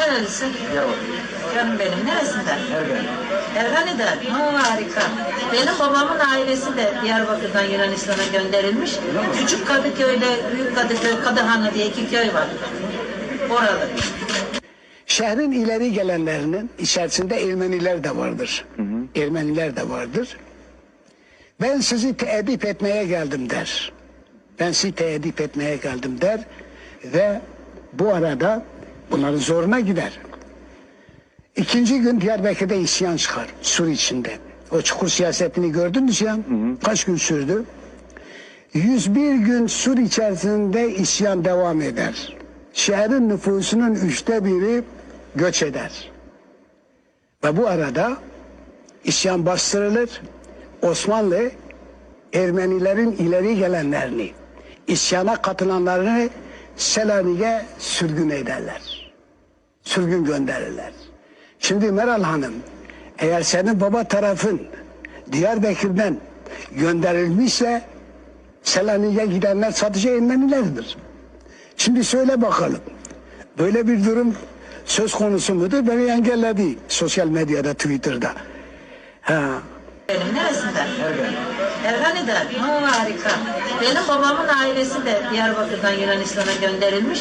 Nerelisin? Diyarbakır. Canım benim. Neresinden? Ergen. Ergani'den. Ha, harika. Benim babamın ailesi de Diyarbakır'dan Yunanistan'a gönderilmiş. Küçük Kadıköy'le Büyük Kadıköy, Kadıhanlı diye iki köy var. Oralı. Şehrin ileri gelenlerinin içerisinde Ermeniler de vardır. Ermeniler de vardır. Ben sizi teedip etmeye geldim der. Ben sizi teedip etmeye geldim der. Ve bu arada bunların zoruna gider. İkinci gün Diyarbakır'da isyan çıkar. Sur içinde. O çukur siyasetini gördünüz ya. Kaç gün sürdü? 101 gün Sur içerisinde isyan devam eder. Şehrin nüfusunun üçte biri göç eder. Ve bu arada isyan bastırılır. Osmanlı Ermenilerin ileri gelenlerini, isyana katılanlarını Selanik'e sürgün ederler. Sürgün gönderirler. Şimdi Meral Hanım, eğer senin baba tarafın Diyarbakır'dan gönderilmişse Selanik'e gidenler sadece Ermenilerdir. Şimdi söyle bakalım. Böyle bir durum söz konusu mudur? Beni engelledi sosyal medyada, Twitter'da. Ha. Benim neresinden? Ergen. Ergani'den. Ha, harika. Benim babamın ailesi de Diyarbakır'dan Yunanistan'a gönderilmiş.